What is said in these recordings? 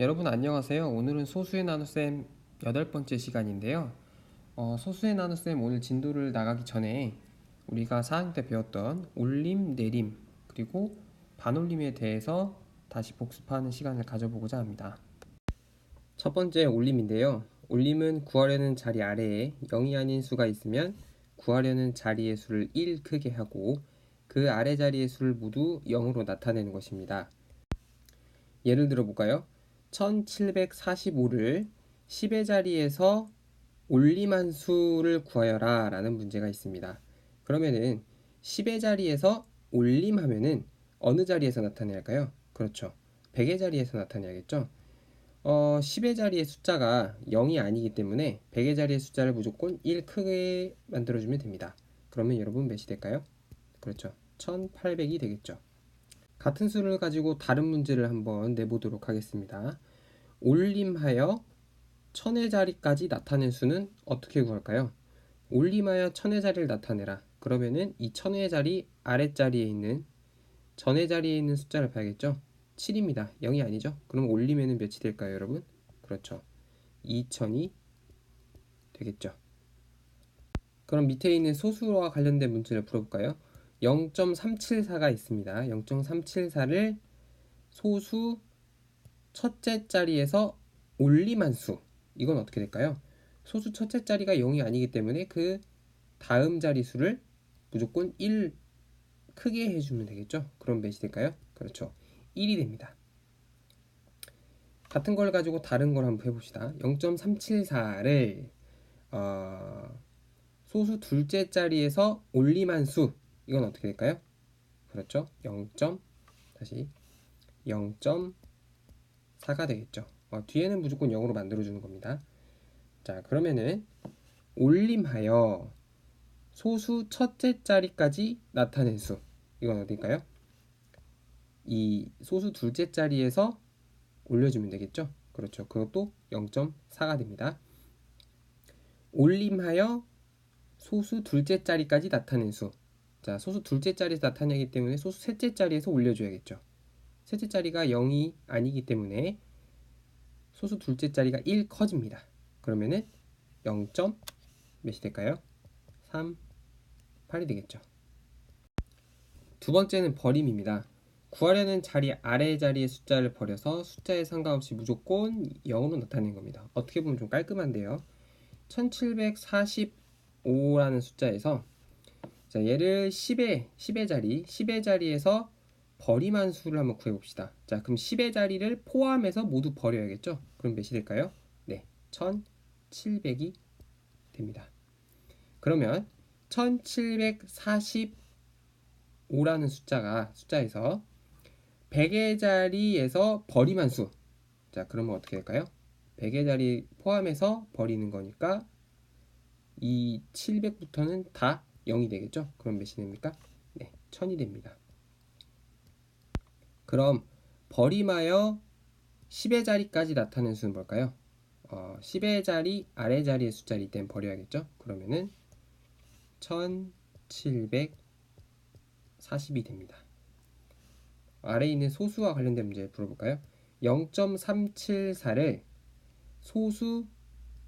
여러분 안녕하세요. 오늘은 소수의 나눗셈 여덟 번째 시간인데요. 어, 소수의 나눗셈 오늘 진도를 나가기 전에 우리가 4학년 때 배웠던 올림, 내림, 그리고 반올림에 대해서 다시 복습하는 시간을 가져보고자 합니다. 첫 번째 올림인데요. 올림은 구하려는 자리 아래에 0이 아닌 수가 있으면 구하려는 자리의 수를 1 크게 하고 그 아래 자리의 수를 모두 0으로 나타내는 것입니다. 예를 들어 볼까요? 1745를 10의 자리에서 올림한 수를 구하여라 라는 문제가 있습니다. 그러면은 10의 자리에서 올림하면은 어느 자리에서 나타내야 할까요? 그렇죠. 100의 자리에서 나타내야겠죠. 어, 10의 자리의 숫자가 0이 아니기 때문에 100의 자리의 숫자를 무조건 1 크게 만들어주면 됩니다. 그러면 여러분 몇이 될까요? 그렇죠. 1800이 되겠죠. 같은 수를 가지고 다른 문제를 한번 내보도록 하겠습니다. 올림하여 천의 자리까지 나타낸 수는 어떻게 구할까요? 올림하여 천의 자리를 나타내라. 그러면은 이 천의 자리 아랫자리에 있는 전의 자리에 있는 숫자를 봐야겠죠? 7입니다. 0이 아니죠? 그럼 올리면은 몇이 될까요, 여러분? 그렇죠. 2000이 되겠죠. 그럼 밑에 있는 소수와 관련된 문제를 풀어볼까요? 0.374가 있습니다. 0.374를 소수 첫째 자리에서 올림한 수. 이건 어떻게 될까요? 소수 첫째 자리가 0이 아니기 때문에 그 다음 자리 수를 무조건 1 크게 해주면 되겠죠? 그럼 몇이 될까요? 그렇죠. 1이 됩니다. 같은 걸 가지고 다른 걸 한번 해봅시다. 0.374를 어, 소수 둘째 자리에서 올림한 수 이건 어떻게 될까요? 그렇죠. 0. 다시 0.4가 되겠죠. 어, 뒤에는 무조건 0으로 만들어주는 겁니다. 자 그러면은 올림하여 소수 첫째 자리까지 나타낸 수 이건 어딜까요? 이 소수 둘째 자리에서 올려주면 되겠죠. 그렇죠. 그것도 0.4가 됩니다. 올림하여 소수 둘째 자리까지 나타낸 수. 자, 소수 둘째 자리에서 나타내기 때문에 소수 셋째 자리에서 올려줘야겠죠. 셋째 자리가 0이 아니기 때문에 소수 둘째 자리가 1 커집니다. 그러면은 0. 몇이 될까요? 3, 8이 되겠죠. 두 번째는 버림입니다. 구하려는 자리 아래 자리의 숫자를 버려서 숫자에 상관없이 무조건 0으로 나타낸 겁니다. 어떻게 보면 좀 깔끔한데요. 1745라는 숫자에서 자, 얘를 10의 10의 자리, 10의 자리에서 버림한 수를 한번 구해 봅시다. 자, 그럼 10의 자리를 포함해서 모두 버려야겠죠? 그럼 몇이 될까요? 네. 1700이 됩니다. 그러면 1745라는 숫자가 숫자에서 100의 자리에서 버림한 수. 자, 그러면 어떻게 될까요? 100의 자리 포함해서 버리는 거니까 이 700부터는 다 0이 되겠죠? 그럼 몇이 됩니까? 네, 1000이 됩니다. 그럼 버림하여 10의 자리까지 나타낸 수는 뭘까요? 어, 10의 자리 아래 자리의 숫자를 이땐 버려야겠죠? 그러면은 1740이 됩니다. 아래에 있는 소수와 관련된 문제 풀어볼까요? 0.374를 소수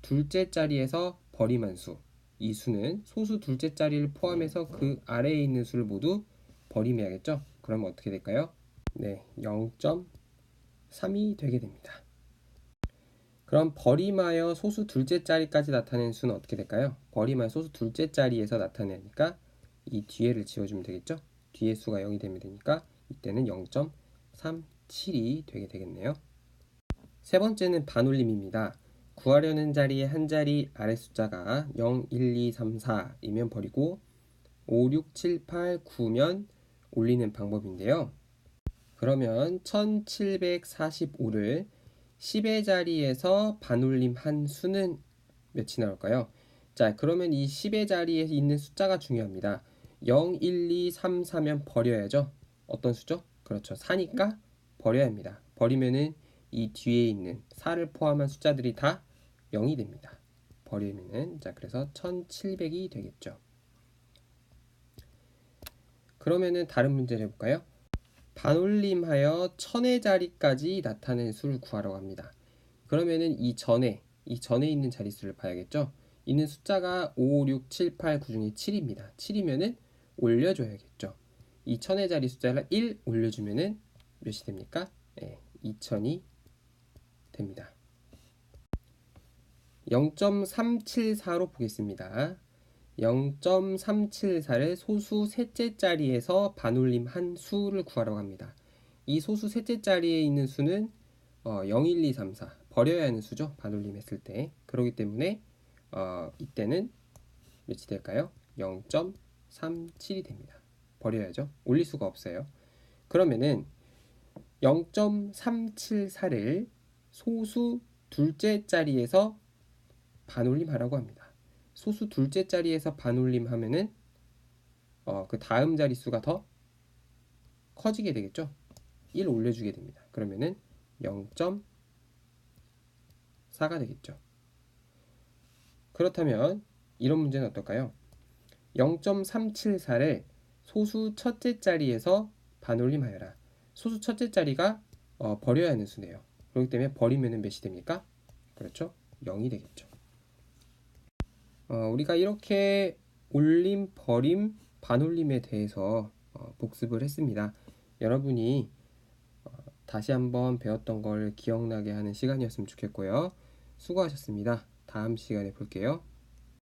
둘째 자리에서 버림한 수. 이 수는 소수 둘째 자리를 포함해서 그 아래에 있는 수를 모두 버림해야겠죠? 그러면 어떻게 될까요? 네, 0.3이 되게 됩니다. 그럼 버림하여 소수 둘째 자리까지 나타낸 수는 어떻게 될까요? 버림하여 소수 둘째 자리에서 나타내니까 이 뒤에를 지워주면 되겠죠? 뒤에 수가 0이 되면 되니까 이때는 0.37이 되게 되겠네요. 세 번째는 반올림입니다. 구하려는 자리의 한 자리 아래 숫자가 0, 1, 2, 3, 4이면 버리고 5, 6, 7, 8, 9면 올리는 방법인데요. 그러면 1745를 10의 자리에서 반올림 한 수는 몇이 나올까요? 자, 그러면 이 10의 자리에 있는 숫자가 중요합니다. 0, 1, 2, 3, 4면 버려야죠. 어떤 수죠? 그렇죠. 4니까 버려야 합니다. 버리면은 이 뒤에 있는 4를 포함한 숫자들이 다 0이 됩니다. 버리면은 자 그래서 1700이 되겠죠. 그러면은 다른 문제를 해볼까요? 반올림하여 천의 자리까지 나타낸 수를 구하라고 합니다. 그러면은 이 전에 이 전에 있는 자릿수를 봐야겠죠. 있는 숫자가 5, 6, 7, 8, 9 중에 7입니다. 7이면은 올려줘야겠죠. 이 천의 자리 숫자를 1 올려주면은 몇이 됩니까? 네, 2000이 됩니다. 0.374로 보겠습니다. 0.374를 소수 셋째 자리에서 반올림 한 수를 구하라고 합니다. 이 소수 셋째 자리에 있는 수는 어, 0, 1, 2, 3, 4 버려야 하는 수죠. 반올림 했을 때. 그렇기 때문에 어, 이때는 몇이 될까요? 0.37이 됩니다. 버려야죠. 올릴 수가 없어요. 그러면은 0.374를 소수 둘째 자리에서 반올림 하라고 합니다. 소수 둘째 자리에서 반올림 하면은 어, 그 다음 자릿수가 더 커지게 되겠죠. 1 올려주게 됩니다. 그러면은 0.4가 되겠죠. 그렇다면 이런 문제는 어떨까요? 0.374를 소수 첫째 자리에서 반올림하여라. 소수 첫째 자리가 어, 버려야 하는 수네요. 그렇기 때문에 버리면 몇이 됩니까? 그렇죠? 0이 되겠죠. 어, 우리가 이렇게 올림, 버림, 반올림에 대해서 어, 복습을 했습니다. 여러분이 어, 다시 한번 배웠던 걸 기억나게 하는 시간이었으면 좋겠고요. 수고하셨습니다. 다음 시간에 볼게요.